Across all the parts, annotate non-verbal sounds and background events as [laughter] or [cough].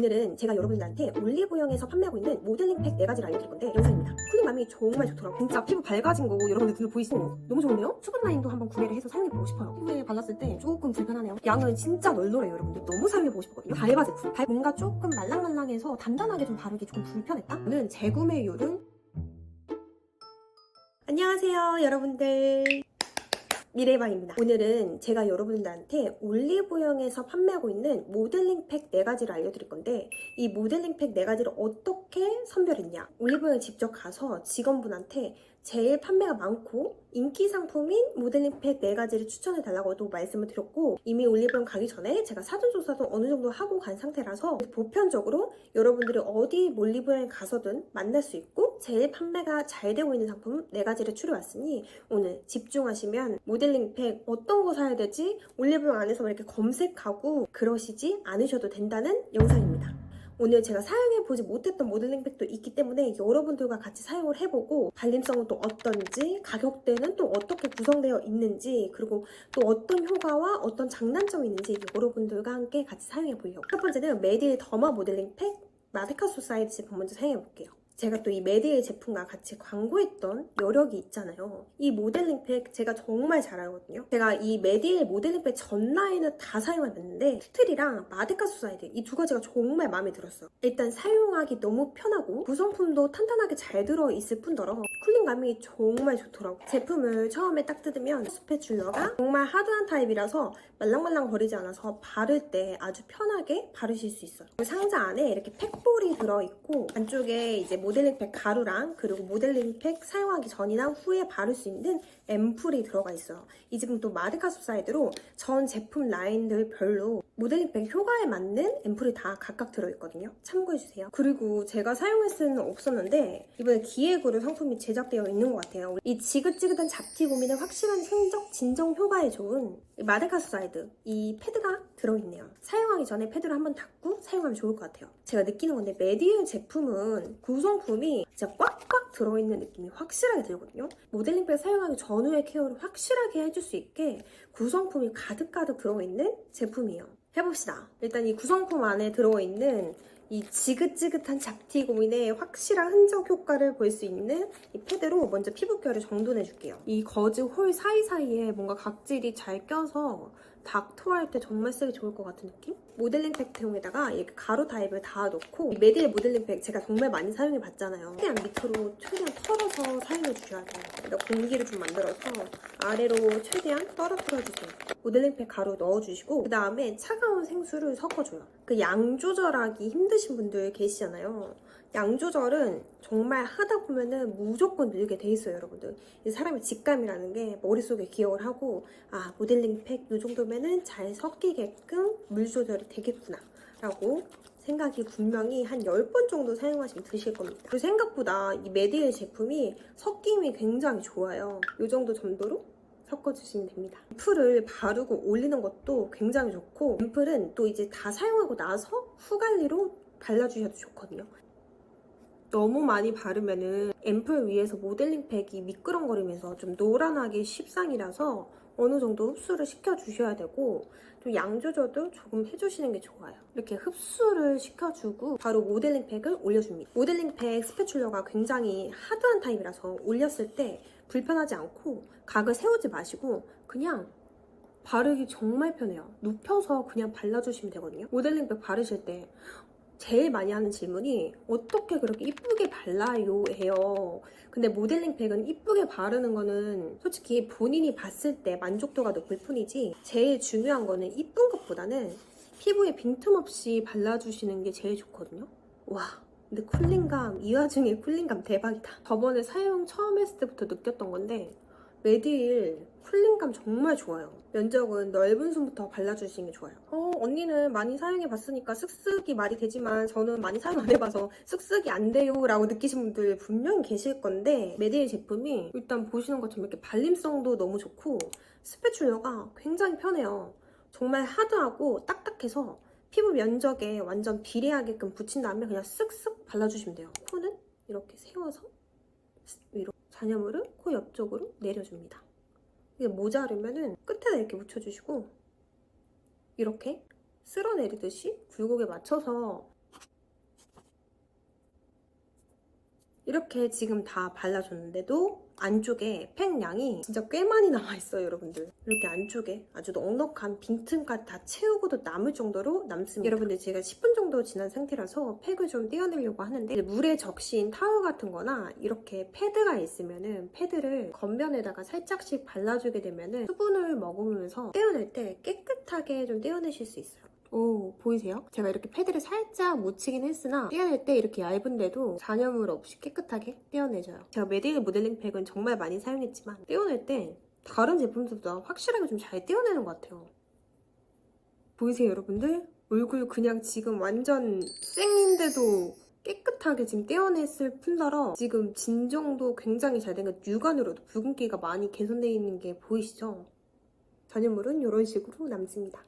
오늘은 제가 여러분들한테 올리브영에서 판매하고 있는 모델링 팩 4가지를 알려드릴 건데 영상입니다. 쿨링감이 정말 좋더라고요. 진짜 피부 밝아진 거 여러분들 눈에 보이시죠? 너무 좋은데요? 수분 라인도 한번 구매를 해서 사용해보고 싶어요. 피부에 발랐을 때 조금 불편하네요. 양은 진짜 널널해요 여러분들. 너무 사용해보고 싶거든요. 달바 제품. 달- 뭔가 조금 말랑말랑해서 단단하게 좀 바르기 좀 불편했다? 저는 재구매율은 안녕하세요 여러분들. 미래방입니다. 오늘은 제가 여러분들한테 올리브영에서 판매하고 있는 모델링 팩 4가지를 알려드릴 건데 이 모델링 팩 4가지를 어떻게 선별했냐 올리브영에 직접 가서 직원분한테 제일 판매가 많고 인기 상품인 모델링 팩 4가지를 추천해 달라고도 말씀을 드렸고 이미 올리브영 가기 전에 제가 사전 조사도 어느 정도 하고 간 상태라서 보편적으로 여러분들이 어디 올리브영에 가서든 만날 수 있고 제일 판매가 잘 되고 있는 상품 4가지를 추려왔으니 오늘 집중하시면 모델링 팩 어떤 거 사야 되지? 올리브영 안에서 이렇게 검색하고 그러시지 않으셔도 된다는 영상입니다. 오늘 제가 사용해보지 못했던 모델링 팩도 있기 때문에 여러분들과 같이 사용을 해보고 발림성은 또 어떤지 가격대는 또 어떻게 구성되어 있는지 그리고 또 어떤 효과와 어떤 장단점이 있는지 여러분들과 함께 같이 사용해보려고 첫 번째는 메디의 더마 모델링 팩 마데카 소사이드 제품 먼저 사용해볼게요. 제가 또 이 메디의 제품과 같이 광고했던 여력이 있잖아요. 이 모델링 팩 제가 정말 잘 알거든요. 제가 이 메디의 모델링 팩 전 라인을 다 사용해봤는데 스틸이랑 마데카 소사이드 이 두 가지가 정말 마음에 들었어요. 일단 사용하기 너무 편하고 구성품도 탄탄하게 잘 들어있을 뿐더러 쿨링감이 정말 좋더라고요. 제품을 처음에 딱 뜯으면 스패츌러가 정말 하드한 타입이라서 말랑말랑 거리지 않아서 바를 때 아주 편하게 바르실 수 있어요. 상자 안에 이렇게 팩볼이 들어있고 안쪽에 이제 모 델링 팩 가루랑 그리고 모델링 팩 사용하기 전이나 후에 바를 수 있는 앰플이 들어가 있어요. 이 제품 또 마데카 소사이드로 전 제품 라인들 별로 모델링 팩 효과에 맞는 앰플이 다 각각 들어있거든요. 참고해주세요. 그리고 제가 사용할 수는 없었는데 이번에 기획으로 상품이 제작되어 있는 것 같아요. 이 지긋지긋한 잡티 고민에 확실한 생적 진정 효과에 좋은 이 마데카 소사이드 이 패드가 들어있네요. 사용하기 전에 패드를 한번 닦고 사용하면 좋을 것 같아요. 제가 느끼는 건데 메디엘 제품은 구성품이 진짜 꽉꽉 들어있는 느낌이 확실하게 들거든요. 모델링백 사용하기 전후의 케어를 확실하게 해줄 수 있게 구성품이 가득가득 들어있는 제품이에요. 해봅시다. 일단 이 구성품 안에 들어있는 이 지긋지긋한 잡티 고민의 확실한 흔적 효과를 볼 수 있는 이 패드로 먼저 피부결을 정돈해 줄게요. 이 거즈 홀 사이사이에 뭔가 각질이 잘 껴서 닥터할 때 정말 쓰기 좋을 것 같은 느낌? 모델링 팩통에다가 이렇게 가루 타입을 다 넣고 이 메디의 모델링 팩 제가 정말 많이 사용해 봤잖아요. 최대한 밑으로 최대한 털어서 사용해 주셔야 돼요. 그러니까 공기를 좀 만들어서 아래로 최대한 떨어뜨려 주세요. 모델링 팩 가루 넣어주시고 그 다음에 차가운 생수를 섞어줘요. 그 양 조절하기 힘드신 분들 계시잖아요. 양 조절은 정말 하다 보면은 무조건 늘게 돼 있어요, 여러분들. 이 사람의 직감이라는 게 머릿속에 기억을 하고 아 모델링 팩 이 정도면은 잘 섞이게끔 물 조절이 되겠구나 라고 생각이 분명히 한 10번 정도 사용하시면 드실 겁니다. 그리고 생각보다 이 메디엘 제품이 섞임이 굉장히 좋아요. 이 정도 점도로 섞어주시면 됩니다. 앰플을 바르고 올리는 것도 굉장히 좋고 앰플은 또 이제 다 사용하고 나서 후관리로 발라주셔도 좋거든요. 너무 많이 바르면은 앰플 위에서 모델링 팩이 미끄럼거리면서 좀 노란하게 십상이라서 어느 정도 흡수를 시켜주셔야 되고 좀 양 조절도 조금 해주시는 게 좋아요. 이렇게 흡수를 시켜주고 바로 모델링 팩을 올려줍니다. 모델링 팩 스패츌러가 굉장히 하드한 타입이라서 올렸을 때 불편하지 않고 각을 세우지 마시고 그냥 바르기 정말 편해요. 눕혀서 그냥 발라주시면 되거든요. 모델링 팩 바르실 때 제일 많이 하는 질문이 어떻게 그렇게 이쁘게 발라요? 해요. 근데 모델링 팩은 이쁘게 바르는 거는 솔직히 본인이 봤을 때 만족도가 높을 뿐이지 제일 중요한 거는 이쁜 것보다는 피부에 빈틈없이 발라주시는 게 제일 좋거든요. 와. 근데 쿨링감, 이 와중에 쿨링감 대박이다. 저번에 사용 처음 했을 때부터 느꼈던 건데 메디일 쿨링감 정말 좋아요. 면적은 넓은 손부터 발라주시는 게 좋아요. 어, 언니는 많이 사용해봤으니까 쓱쓱이 말이 되지만 저는 많이 사용 안 해봐서 쓱쓱이 안 돼요 라고 느끼신 분들 분명히 계실 건데 메디일 제품이 일단 보시는 것처럼 이렇게 발림성도 너무 좋고 스패츌러가 굉장히 편해요. 정말 하드하고 딱딱해서 피부 면적에 완전 비례하게끔 붙인 다음에 그냥 쓱쓱 발라주시면 돼요. 코는 이렇게 세워서 위로 잔여물을 코 옆쪽으로 내려줍니다. 이게 모자르면은 끝에다 이렇게 묻혀주시고 이렇게 쓸어내리듯이 굴곡에 맞춰서 이렇게 지금 다 발라줬는데도 안쪽에 팩 양이 진짜 꽤 많이 남아있어요 여러분들. 이렇게 안쪽에 아주 넉넉한 빈틈까지 다 채우고도 남을 정도로 남습니다. 여러분들 제가 10분 정도 지난 상태라서 팩을 좀 떼어내려고 하는데 물에 적신 타월 같은 거나 이렇게 패드가 있으면은 패드를 겉면에다가 살짝씩 발라주게 되면은 수분을 머금으면서 떼어낼 때 깨끗하게 좀 떼어내실 수 있어요 오 보이세요? 제가 이렇게 패드를 살짝 묻히긴 했으나 떼어낼 때 이렇게 얇은데도 잔여물 없이 깨끗하게 떼어내줘요. 제가 메디힐 모델링 팩은 정말 많이 사용했지만 떼어낼 때 다른 제품들보다 확실하게 좀 잘 떼어내는 것 같아요. 보이세요 여러분들? 얼굴 그냥 지금 완전 쌩인데도 깨끗하게 지금 떼어냈을 뿐더러 지금 진정도 굉장히 잘 된 것 육안으로도 붉은기가 많이 개선되어 있는 게 보이시죠? 잔여물은 이런 식으로 남습니다.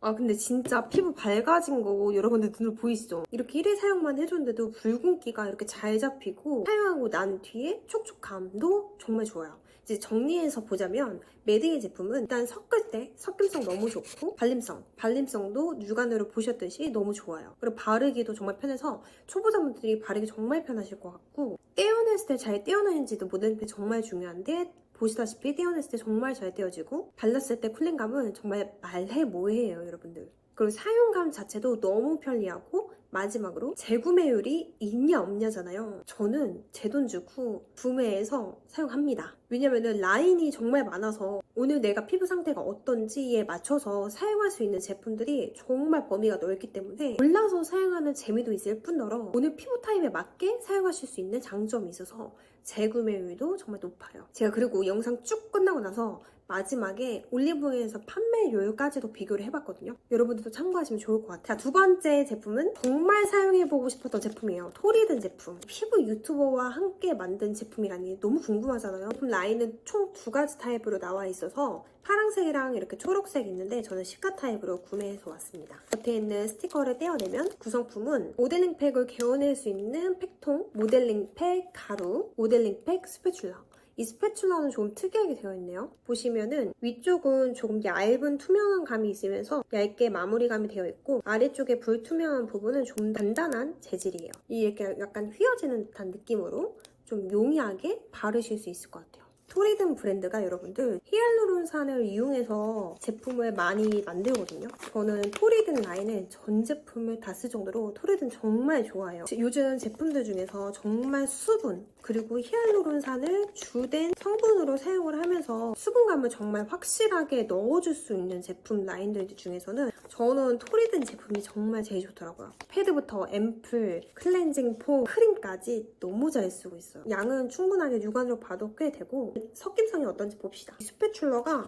아 근데 진짜 피부 밝아진 거 여러분들 눈으로 보이시죠? 이렇게 1회 사용만 해줬는데도 붉은기가 이렇게 잘 잡히고 사용하고 난 뒤에 촉촉함도 정말 좋아요. 이제 정리해서 보자면 메디의 제품은 일단 섞을 때 섞임성 너무 좋고 발림성, 발림성도 육안으로 보셨듯이 너무 좋아요. 그리고 바르기도 정말 편해서 초보자분들이 바르기 정말 편하실 것 같고 떼어냈을 때 잘 떼어내는지도 모델링팩 정말 중요한데 보시다시피 떼어냈을 때 정말 잘 떼어지고 발랐을 때 쿨링감은 정말 말해 뭐해요 여러분들. 그리고 사용감 자체도 너무 편리하고 마지막으로 재구매율이 있냐 없냐잖아요. 저는 제 돈 주고 구매해서 사용합니다. 왜냐면은 라인이 정말 많아서 오늘 내가 피부 상태가 어떤지에 맞춰서 사용할 수 있는 제품들이 정말 범위가 넓기 때문에 골라서 사용하는 재미도 있을 뿐더러 오늘 피부 타입에 맞게 사용하실 수 있는 장점이 있어서 재구매율도 정말 높아요. 제가 그리고 영상 쭉 끝나고 나서 마지막에 올리브영에서 판매율까지도 비교를 해봤거든요. 여러분들도 참고하시면 좋을 것 같아요. 자, 두 번째 제품은 정말 사용해보고 싶었던 제품이에요. 토리든 제품. 피부 유튜버와 함께 만든 제품이라니 너무 궁금하잖아요. 제품 라인은 총 두 가지 타입으로 나와 있어서 파랑색이랑 이렇게 초록색 있는데 저는 시카 타입으로 구매해서 왔습니다. 겉에 있는 스티커를 떼어내면 구성품은 모델링 팩을 개원할 수 있는 팩통, 모델링 팩 가루, 모델링 팩 스패츌라 이 스패츌라는 조금 특이하게 되어 있네요. 보시면은 위쪽은 조금 얇은 투명한 감이 있으면서 얇게 마무리감이 되어 있고 아래쪽에 불투명한 부분은 좀 단단한 재질이에요. 이 이렇게 약간 휘어지는 듯한 느낌으로 좀 용이하게 바르실 수 있을 것 같아요. 토리든 브랜드가 여러분들 히알루론산을 이용해서 제품을 많이 만들거든요. 저는 토리든 라인의 전 제품을 다 쓸 정도로 토리든 정말 좋아해요. 요즘 제품들 중에서 정말 수분 그리고 히알루론산을 주된 성분으로 사용을 하면서 수분감을 정말 확실하게 넣어줄 수 있는 제품 라인들 중에서는 저는 토리든 제품이 정말 제일 좋더라고요. 패드부터 앰플, 클렌징 폼, 크림까지 너무 잘 쓰고 있어요. 양은 충분하게 육안으로 봐도 꽤 되고 섞임성이 어떤지 봅시다.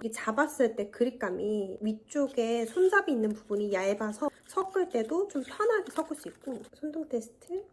이 잡았을 때 그립감이 위쪽에 손잡이 있는 부분이 얇아서 섞을 때도 좀 편하게 섞을 수 있고 손동 테스트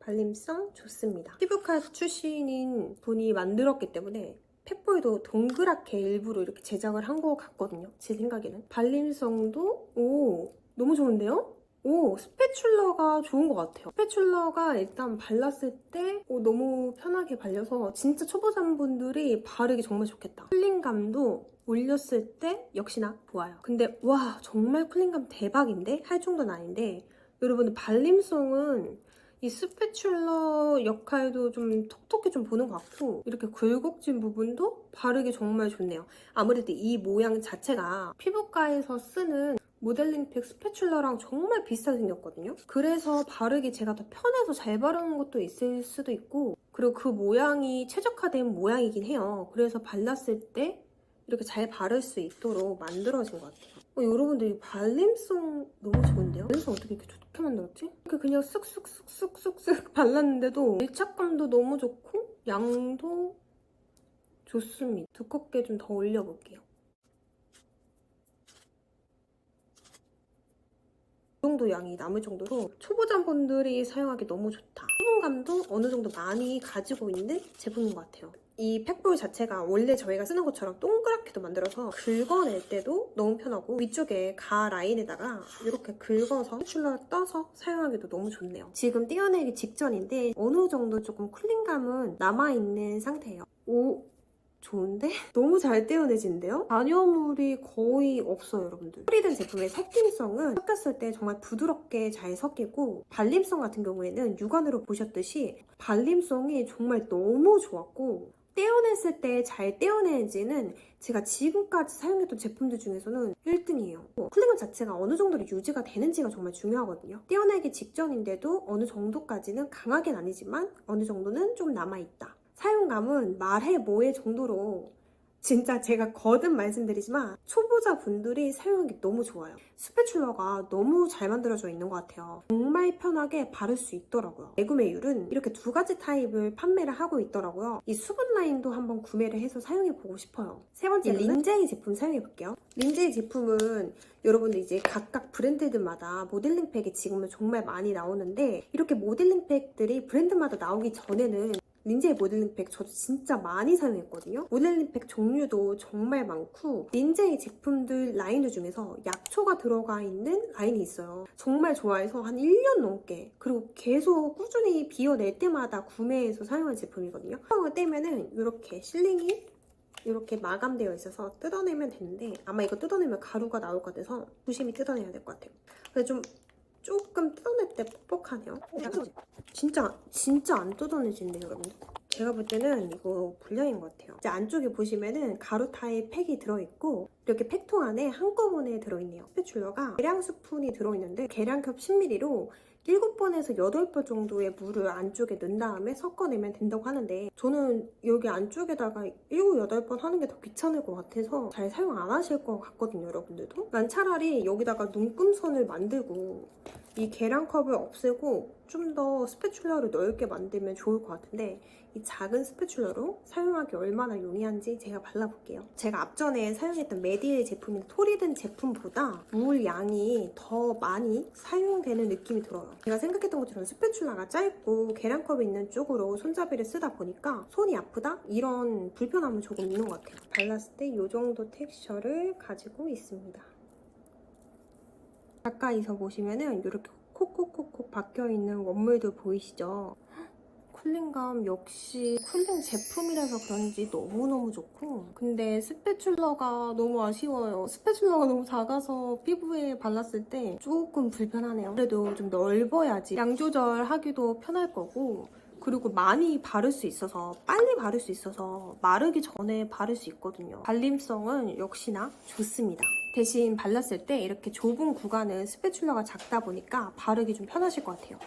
발림성 좋습니다. 피부과 출신인 분이 만들었기 때문에 팩보이도 동그랗게 일부러 이렇게 제작을 한 것 같거든요. 제 생각에는. 발림성도 오 너무 좋은데요? 오 스패츌러가 좋은 것 같아요. 스패츌러가 일단 발랐을 때 오, 너무 편하게 발려서 진짜 초보자분들이 바르기 정말 좋겠다. 쿨링감도 올렸을 때 역시나 좋아요. 근데 와 정말 쿨링감 대박인데? 할 정도는 아닌데 여러분들 발림성은 이 스패츌러 역할도 좀 톡톡히 좀 보는 것 같고 이렇게 굴곡진 부분도 바르기 정말 좋네요. 아무래도 이 모양 자체가 피부과에서 쓰는 모델링 팩 스패츌러랑 정말 비슷하게 생겼거든요. 그래서 바르기 제가 더 편해서 잘 바르는 것도 있을 수도 있고 그리고 그 모양이 최적화된 모양이긴 해요. 그래서 발랐을 때 이렇게 잘 바를 수 있도록 만들어진 것 같아요. 어, 여러분들 이 발림성 너무 좋은데요? 그래서 어떻게 이렇게 좋게 만들었지? 이렇게 그냥 쓱쓱쓱쓱쓱쓱 [laughs] 발랐는데도 밀착감도 너무 좋고 양도 좋습니다. 두껍게 좀 더 올려볼게요. 이 정도 양이 남을 정도로 초보자분들이 사용하기 너무 좋다. 수분감도 어느 정도 많이 가지고 있는 제품인 것 같아요. 이 팩볼 자체가 원래 저희가 쓰는 것처럼 동그랗게도 만들어서 긁어낼 때도 너무 편하고 위쪽에 가 라인에다가 이렇게 긁어서 슐러 떠서 사용하기도 너무 좋네요. 지금 떼어내기 직전인데 어느 정도 조금 쿨링감은 남아있는 상태예요. 오 좋은데? [laughs] 너무 잘 떼어내지는데요? 잔여물이 거의 없어요, 여러분들. 프리든 제품의 섞임성은 섞였을 때 정말 부드럽게 잘 섞이고 발림성 같은 경우에는 육안으로 보셨듯이 발림성이 정말 너무 좋았고 떼어냈을 때 잘 떼어내지는 제가 지금까지 사용했던 제품들 중에서는 1등이에요. 쿨링감 자체가 어느 정도로 유지가 되는지가 정말 중요하거든요. 떼어내기 직전인데도 어느 정도까지는 강하긴 아니지만 어느 정도는 좀 남아있다. 사용감은 말해 뭐해 정도로 진짜 제가 거듭 말씀드리지만 초보자 분들이 사용하기 너무 좋아요. 스패츌러가 너무 잘 만들어져 있는 것 같아요. 정말 편하게 바를 수 있더라고요. 재구매율은 이렇게 두 가지 타입을 판매를 하고 있더라고요. 이 수분 라인도 한번 구매를 해서 사용해보고 싶어요. 세 번째 린제이 제품 사용해볼게요. 린제이 제품은 여러분들 이제 각각 브랜드들마다 모델링 팩이 지금은 정말 많이 나오는데 이렇게 모델링 팩들이 브랜드마다 나오기 전에는 린제이 모델링 팩 저도 진짜 많이 사용했거든요. 모델링 팩 종류도 정말 많고 린제이 제품들 라인들 중에서 약초가 들어가 있는 라인이 있어요. 정말 좋아해서 한 1년 넘게 그리고 계속 꾸준히 비워낼 때마다 구매해서 사용한 제품이거든요. 뚜껑을 떼면은 이렇게 실링이 이렇게 마감되어 있어서 뜯어내면 되는데 아마 이거 뜯어내면 가루가 나올 것 같아서 조심히 뜯어내야 될 것 같아요. 근데 좀 조금 뜯어낼 때 뻑뻑하네요. 진짜 진짜 안 뜯어내지는데요, 여러분. 제가 볼 때는 이거 불량인 것 같아요. 이제 안쪽에 보시면은 가루 타입 팩이 들어있고 이렇게 팩통 안에 한꺼번에 들어있네요. 스패츌러가 계량 스푼이 들어있는데 계량컵 10ml로 7번에서 8번 정도의 물을 안쪽에 넣은 다음에 섞어내면 된다고 하는데 저는 여기 안쪽에다가 7, 8번 하는 게 더 귀찮을 것 같아서 잘 사용 안 하실 것 같거든요, 여러분들도. 난 차라리 여기다가 눈금선을 만들고 이 계량컵을 없애고 좀 더 스패츌러를 넓게 만들면 좋을 것 같은데 이 작은 스패츌러로 사용하기 얼마나 용이한지 제가 발라볼게요. 제가 앞전에 사용했던 메디의 제품인 토리든 제품보다 물 양이 더 많이 사용되는 느낌이 들어요. 제가 생각했던 것처럼 스패츌러가 짧고 계량컵이 있는 쪽으로 손잡이를 쓰다 보니까 손이 아프다? 이런 불편함은 조금 있는 것 같아요. 발랐을 때 이 정도 텍스처를 가지고 있습니다. 가까이서 보시면은 이렇게 콕콕콕콕 박혀있는 원물들 보이시죠? 쿨링감 역시 쿨링 제품이라서 그런지 너무너무 좋고 근데 스패츌러가 너무 아쉬워요. 스패츌러가 너무 작아서 피부에 발랐을 때 조금 불편하네요. 그래도 좀 넓어야지 양 조절하기도 편할 거고 그리고 많이 바를 수 있어서 빨리 바를 수 있어서 마르기 전에 바를 수 있거든요. 발림성은 역시나 좋습니다. 대신 발랐을 때 이렇게 좁은 구간은 스패츌러가 작다 보니까 바르기 좀 편하실 것 같아요.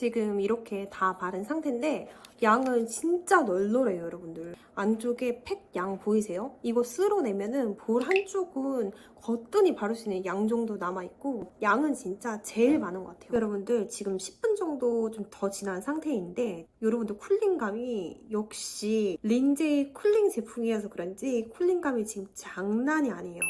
지금 이렇게 다 바른 상태인데 양은 진짜 널널해요 여러분들. 안쪽에 팩 양 보이세요? 이거 쓸어내면은 볼 한쪽은 거뜬히 바를 수 있는 양 정도 남아있고 양은 진짜 제일 많은 것 같아요. 여러분들 지금 10분 정도 좀 더 지난 상태인데 여러분들 쿨링감이 역시 린제이 쿨링 제품이어서 그런지 쿨링감이 지금 장난이 아니에요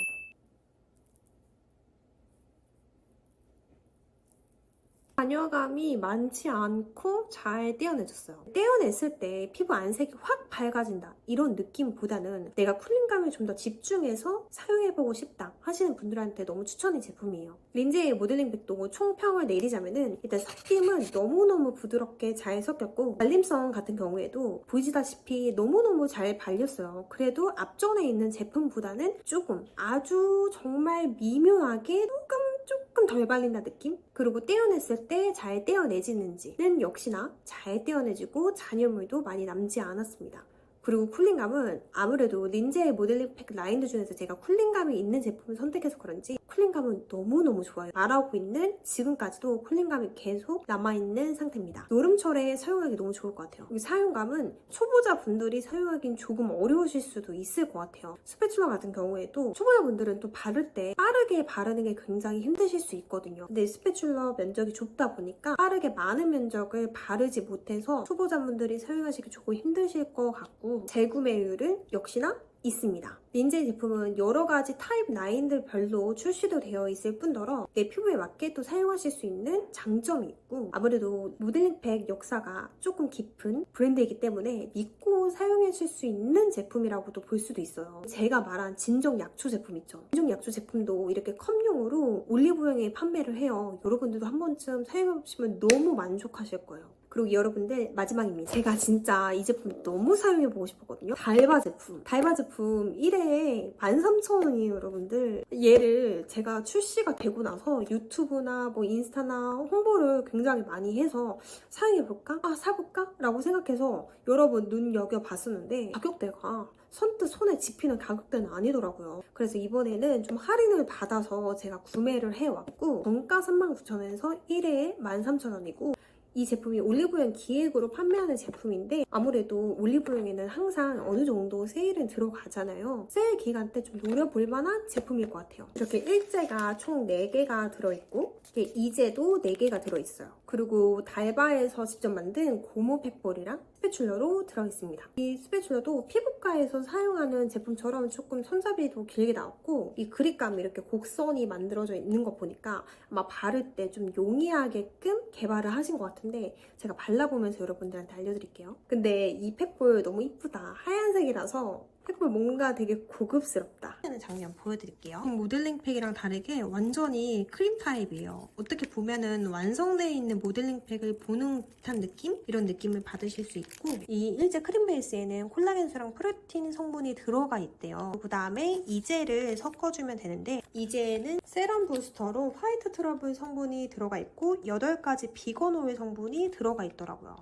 잔여감이 많지 않고 잘 떼어내졌어요. 떼어냈을 때 피부 안색이 확 밝아진다 이런 느낌보다는 내가 쿨링감을 좀더 집중해서 사용해보고 싶다 하시는 분들한테 너무 추천의 제품이에요. 린제이 모델링 백도 총평을 내리자면은 일단 섞임은 너무너무 부드럽게 잘 섞였고 발림성 같은 경우에도 보시다시피 너무너무 잘 발렸어요. 그래도 앞전에 있는 제품보다는 조금 아주 정말 미묘하게 조금 조금 덜 발린다 느낌? 그리고 떼어냈을 때 잘 떼어내지는지는 역시나 잘 떼어내지고 잔여물도 많이 남지 않았습니다. 그리고 쿨링감은 아무래도 린제의 모델링 팩 라인들 중에서 제가 쿨링감이 있는 제품을 선택해서 그런지 쿨링감은 너무너무 좋아요. 말하고 있는 지금까지도 쿨링감이 계속 남아있는 상태입니다. 여름철에 사용하기 너무 좋을 것 같아요. 이 사용감은 초보자 분들이 사용하기는 조금 어려우실 수도 있을 것 같아요. 스패츌러 같은 경우에도 초보자분들은 또 바를 때 빠르게 바르는 게 굉장히 힘드실 수 있거든요. 근데 스패츌러 면적이 좁다 보니까 빠르게 많은 면적을 바르지 못해서 초보자분들이 사용하시기 조금 힘드실 것 같고 재구매율은 역시나 있습니다. 린제이 제품은 여러 가지 타입 라인들 별로 출시도 되어 있을 뿐더러 내 피부에 맞게 또 사용하실 수 있는 장점이 있고 아무래도 모델링 팩 역사가 조금 깊은 브랜드이기 때문에 믿고 사용하실 수 있는 제품이라고도 볼 수도 있어요. 제가 말한 진정 약초 제품 있죠. 진정 약초 제품도 이렇게 컵용으로 올리브영에 판매를 해요. 여러분들도 한 번쯤 사용해보시면 너무 만족하실 거예요. 그리고 여러분들 마지막입니다. 제가 진짜 이 제품 너무 사용해보고 싶었거든요. 달바 제품. 달바 제품 1회에 13,000원이에요, 여러분들. 얘를 제가 출시가 되고 나서 유튜브나 뭐 인스타나 홍보를 굉장히 많이 해서 사용해볼까? 아, 사볼까? 라고 생각해서 여러분 눈여겨봤었는데 가격대가 선뜻 손에 집히는 가격대는 아니더라고요. 그래서 이번에는 좀 할인을 받아서 제가 구매를 해왔고 정가 39,000원에서 1회에 13,000원이고 이 제품이 올리브영 기획으로 판매하는 제품인데 아무래도 올리브영에는 항상 어느 정도 세일은 들어가잖아요. 세일 기간 때 좀 노려볼 만한 제품일 것 같아요. 이렇게 일제가 총 4개가 들어있고 이게 이제도 4개가 들어있어요. 그리고 달바에서 직접 만든 고무 팩볼이랑 스패출러로 들어있습니다. 이 스패출러도 피부과에서 사용하는 제품처럼 조금 손잡이도 길게 나왔고 이 그립감이 이렇게 곡선이 만들어져 있는 거 보니까 아마 바를 때 좀 용이하게끔 개발을 하신 것 같은데 제가 발라보면서 여러분들한테 알려드릴게요. 근데 이 팩볼 너무 이쁘다. 하얀색이라서 팩볼 뭔가 되게 고급스럽다. 하는 장면 보여드릴게요. 모델링 팩이랑 다르게 완전히 크림 타입이에요. 어떻게 보면은 완성되어 있는 모델링 팩을 보는 듯한 느낌? 이런 느낌을 받으실 수 있고 이 일제 크림 베이스에는 콜라겐수랑 프로틴 성분이 들어가 있대요. 그 다음에 이젤을 섞어주면 되는데 이젤은 세럼 부스터로 화이트 트러블 성분이 들어가 있고 8가지 비건 오일 성분이 들어가 있더라고요.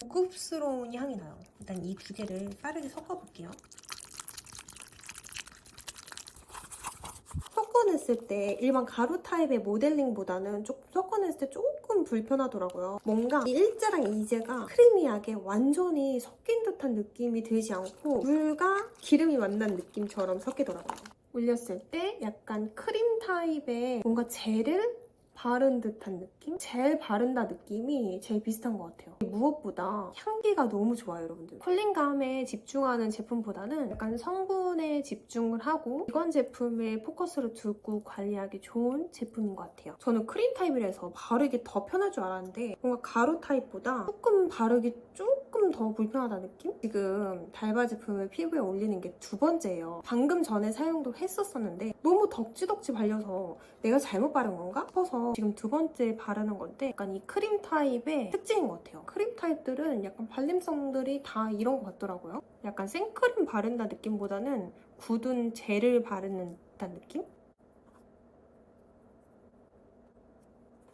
고급스러운 향이 나요. 일단 이 두 개를 빠르게 섞어볼게요. 섞어냈을 때 일반 가루 타입의 모델링보다는 조금 섞어냈을 때 조금 불편하더라고요. 뭔가 이 일제랑 이제가 크리미하게 완전히 섞인 듯한 느낌이 들지 않고 물과 기름이 만난 느낌처럼 섞이더라고요. 올렸을 때 약간 크림 타입의 뭔가 젤을 바른 듯한 느낌? 젤 바른다 느낌이 제일 비슷한 것 같아요. 무엇보다 향기가 너무 좋아요, 여러분들. 쿨링감에 집중하는 제품보다는 약간 성분에 집중을 하고 이건 제품에 포커스를 두고 관리하기 좋은 제품인 것 같아요. 저는 크림 타입이라서 바르기 더 편할 줄 알았는데 뭔가 가루 타입보다 조금 바르기 조금 더 불편하다 느낌? 지금 달바 제품을 피부에 올리는 게 두 번째예요. 방금 전에 사용도 했었었는데 너무 덕지덕지 발려서 내가 잘못 바른 건가 싶어서 지금 두 번째 바 르는 건데 약간 이 크림 타입의 특징인 것 같아요. 크림 타입들은 약간 발림성들이 다 이런 것 같더라고요. 약간 생크림 바른다 느낌보다는 굳은 젤을 바르는 듯한 느낌?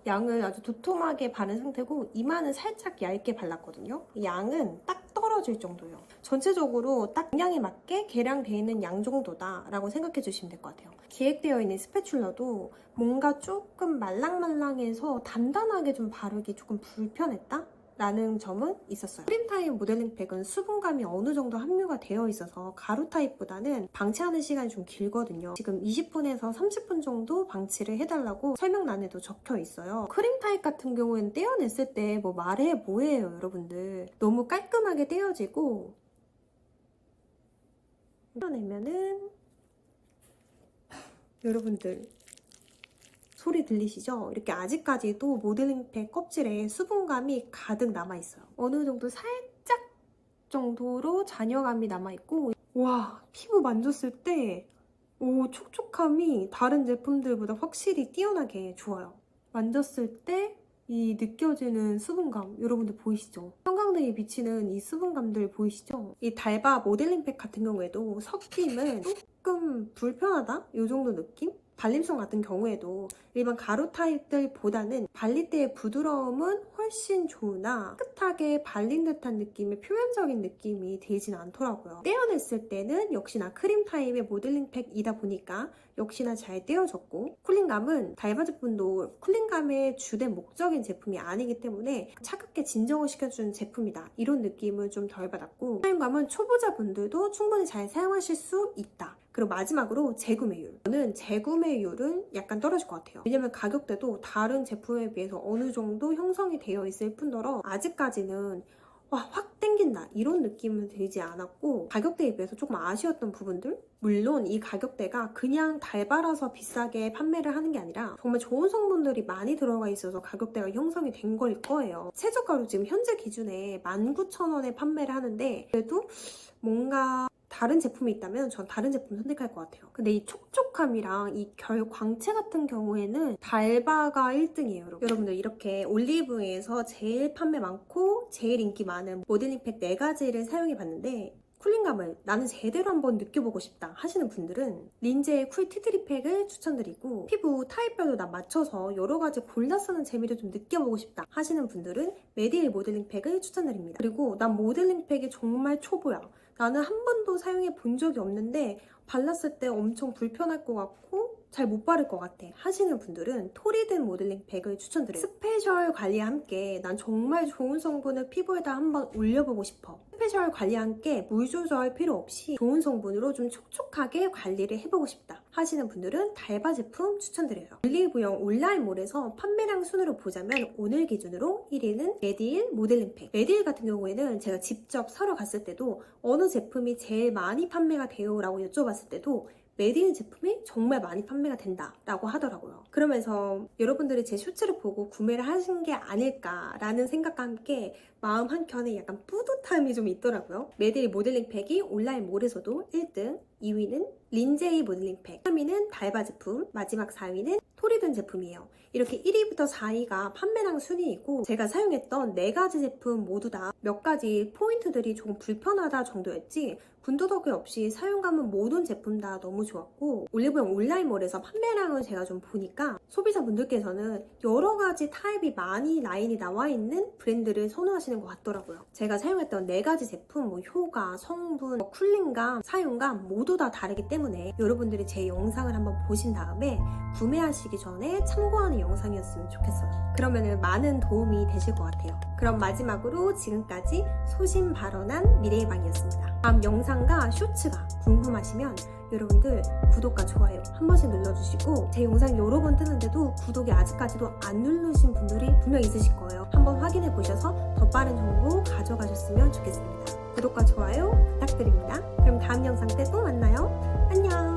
양을 아주 도톰하게 바른 상태고 이마는 살짝 얇게 발랐거든요. 양은 딱 떨어질 정도예요. 전체적으로 딱 양에 맞게 계량되어 있는 양 정도다라고 생각해 주시면 될 것 같아요. 기획되어 있는 스패출러도 뭔가 조금 말랑말랑해서 단단하게 좀 바르기 조금 불편했다? 라는 점은 있었어요. 크림 타입 모델링 팩은 수분감이 어느 정도 함유가 되어 있어서 가루 타입보다는 방치하는 시간이 좀 길거든요. 지금 20분에서 30분 정도 방치를 해달라고 설명란에도 적혀 있어요. 크림 타입 같은 경우에는 떼어냈을 때 뭐 말해 뭐해요, 여러분들. 너무 깔끔하게 떼어지고 떼어내면은 여러분들 소리 들리시죠? 이렇게 아직까지도 모델링팩 껍질에 수분감이 가득 남아있어요. 어느 정도 살짝 정도로 잔여감이 남아있고 와 피부 만졌을 때 오, 촉촉함이 다른 제품들보다 확실히 뛰어나게 좋아요. 만졌을 때 이 느껴지는 수분감 여러분들 보이시죠? 형광등에 비치는 이 수분감들 보이시죠? 이 달바 모델링팩 같은 경우에도 섞임은 조금 불편하다? 이 정도 느낌? 발림성 같은 경우에도 일반 가루 타입들보다는 발릴 때의 부드러움은 훨씬 좋으나 깨끗하게 발린 듯한 느낌의 표면적인 느낌이 되진 않더라고요. 떼어냈을 때는 역시나 크림 타입의 모델링 팩이다 보니까 역시나 잘 떼어졌고 쿨링감은 달바 제품도 쿨링감의 주된 목적인 제품이 아니기 때문에 차갑게 진정을 시켜주는 제품이다. 이런 느낌을 좀 덜 받았고 사용감은 초보자분들도 충분히 잘 사용하실 수 있다. 그리고 마지막으로 재구매율. 저는 재구매율은 약간 떨어질 것 같아요. 왜냐면 가격대도 다른 제품에 비해서 어느 정도 형성이 되어 있을 뿐더러 아직까지는 와, 확 땡긴다. 이런 느낌은 들지 않았고 가격대에 비해서 조금 아쉬웠던 부분들? 물론 이 가격대가 그냥 달바라서 비싸게 판매를 하는 게 아니라 정말 좋은 성분들이 많이 들어가 있어서 가격대가 형성이 된 걸 거예요. 최저가로 지금 현재 기준에 19,000원에 판매를 하는데 그래도 뭔가 다른 제품이 있다면 전 다른 제품 선택할 것 같아요. 근데 이 촉촉함이랑 이 결 광채 같은 경우에는 달바가 1등이에요. 여러분. 여러분들 이렇게 올리브영에서 제일 판매 많고 제일 인기 많은 모델링 팩 4가지를 사용해 봤는데 쿨링감을 나는 제대로 한번 느껴보고 싶다 하시는 분들은 린제의 쿨 티트리 팩을 추천드리고 피부 타입별로 나 맞춰서 여러 가지 골라 쓰는 재미를 좀 느껴보고 싶다 하시는 분들은 메디힐 모델링 팩을 추천드립니다. 그리고 난 모델링 팩이 정말 초보야. 나는 한 번도 사용해 본 적이 없는데 발랐을 때 엄청 불편할 것 같고 잘 못 바를 것 같아 하시는 분들은 토리든 모델링 팩을 추천드려요. 스페셜 관리와 함께 난 정말 좋은 성분을 피부에다 한번 올려보고 싶어. 스페셜 관리와 함께 물 조절 필요 없이 좋은 성분으로 좀 촉촉하게 관리를 해보고 싶다 하시는 분들은 달바 제품 추천드려요. 올리브영 온라인몰에서 판매량 순으로 보자면 오늘 기준으로 1위는 메디힐 모델링 팩. 메디힐 같은 경우에는 제가 직접 사러 갔을 때도 어느 제품이 제일 많이 판매가 돼요? 라고 여쭤봤을 때도 메디힐 제품이 정말 많이 판매가 된다라고 하더라고요. 그러면서 여러분들이 제 쇼츠를 보고 구매를 하신 게 아닐까라는 생각과 함께 마음 한켠에 약간 뿌듯함이 좀 있더라고요. 메디힐 모델링 팩이 온라인 몰에서도 1등, 2위는 린제이 모델링 팩, 3위는 달바 제품, 마지막 4위는 토리든 제품이에요. 이렇게 1위부터 4위가 판매량 순위이고 제가 사용했던 4가지 제품 모두 다 몇 가지 포인트들이 조금 불편하다 정도였지 군더더기 없이 사용감은 모든 제품 다 너무 좋았고 올리브영 온라인몰에서 판매량을 제가 좀 보니까 소비자분들께서는 여러 가지 타입이 많이 라인이 나와 있는 브랜드를 선호하시는 것 같더라고요. 제가 사용했던 4가지 제품 뭐 효과, 성분, 뭐 쿨링감, 사용감 모두 다 다르기 때문에 여러분들이 제 영상을 한번 보신 다음에 구매하시기 전에 참고하는 영상이었으면 좋겠어요. 그러면 많은 도움이 되실 것 같아요. 그럼 마지막으로 지금까지 소신 발언한 미래의 방이었습니다. 다음 영상과 쇼츠가 궁금하시면 여러분들 구독과 좋아요 한 번씩 눌러주시고 제 영상 여러 번 뜨는데도 구독이 아직까지도 안 누르신 분들이 분명 있으실 거예요. 한번 확인해 보셔서 더 빠른 정보 가져가셨으면 좋겠습니다. 구독과 좋아요 부탁드립니다. 그럼 다음 영상 때 또 만나요. 안녕!